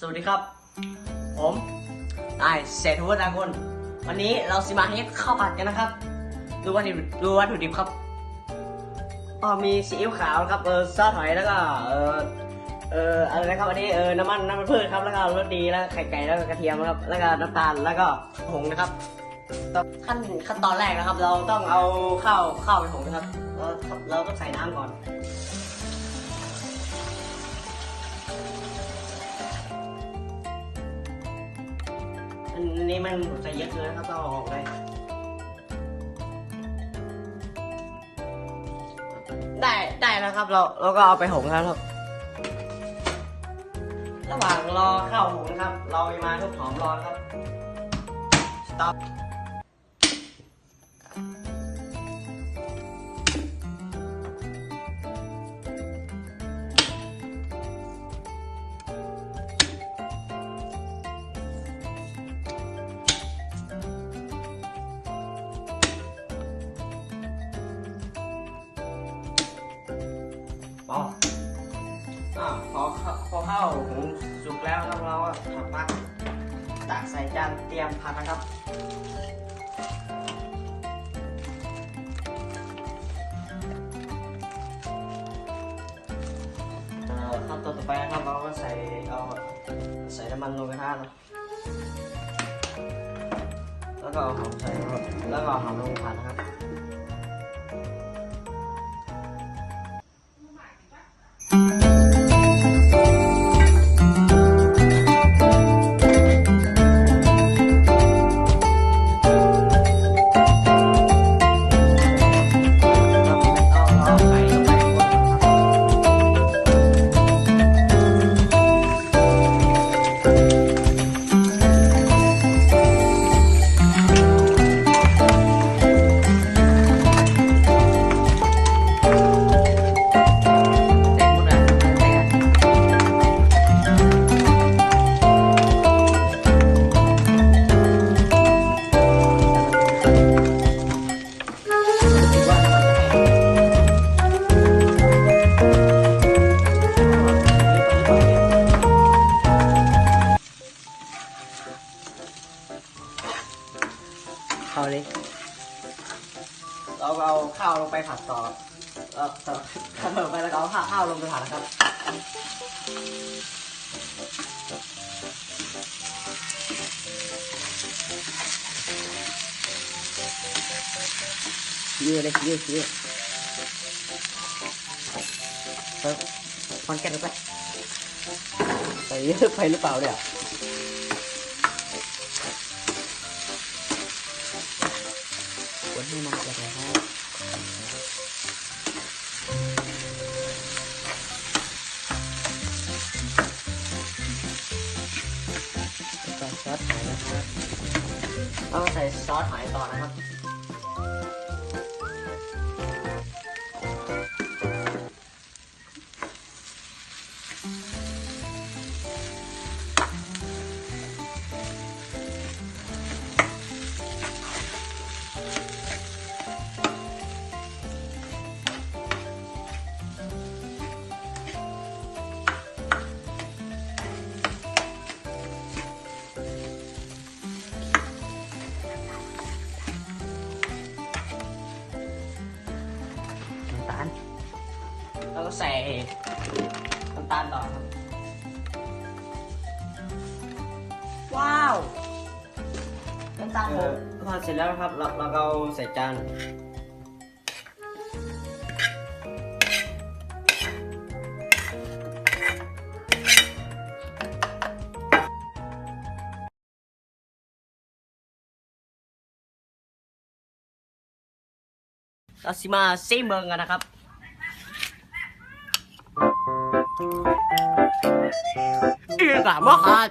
สวัสดีครับ ผมนายเศรษฐวุฒิอากุลวันนี้เราสิมาเฮ็ดข้าวผัดกันนะครับ ดูวัตถุดิบดูวัตถุดิบครับอ๋อมีซีอิ๊วขาวครับเออซอสหอยแล้วก็เออเอออะไรนะครับอันนี้เออน้ำมันน้ำมันพืชครับแล้วก็รสดีแล้วไข่ไก่แล้วก็กระเทียมครับแล้วก็น้ำตาลแล้วก็ผงนะครับขั้นขั้นตอนแรกนะครับ เราต้องเอาข้าวข้าวไปผงนะครับเราเราต้องใส่น้ำก่อน อันนี้มันใส่เยอะเกินนะครับต้องเอาออกเลยได้ได้แล้วครับ เราเราก็เอาไปหุงครับระหว่างรอข้าวหุงนะครับ เราไปมาทุบหอมรอครับ stop พออ่าพอเข้าพอเข้าหุงสุกแล้วครับเราก็ถักปักตักใส่จานเตรียมผัดนะครับเอ่อขั้นตอนต่อไปนะครับเราก็ใส่เอาใส่น้ำมันลงกระทะนะแล้วก็เอาหอมใส่แล้วก็หอมลงผัดนะครับ ครั เอาเลย เราเอาข้าวลงไปผัดต่อเออเออข้าวเพิ่มไปแล้วก็เอาข้าวข้าวลงไปผัดนะครับยืดเลยยืดยืดเออคอนแกนลงไปใส่เยอะไปหรือเปล่าเนี่ย ให้มันเกิดนะครับแล้วก็ซอสหอยนะครับเอามาใส่ซอสหอยต่อนะครับ ก็ใส่น้ำตาลต่อครับ ว้าว น้ำตาลผมพอเสร็จแล้วนะครับ เราเราก็เอาใส่จานเราสิมาซีเมืองกันนะครับ 你怎么喊？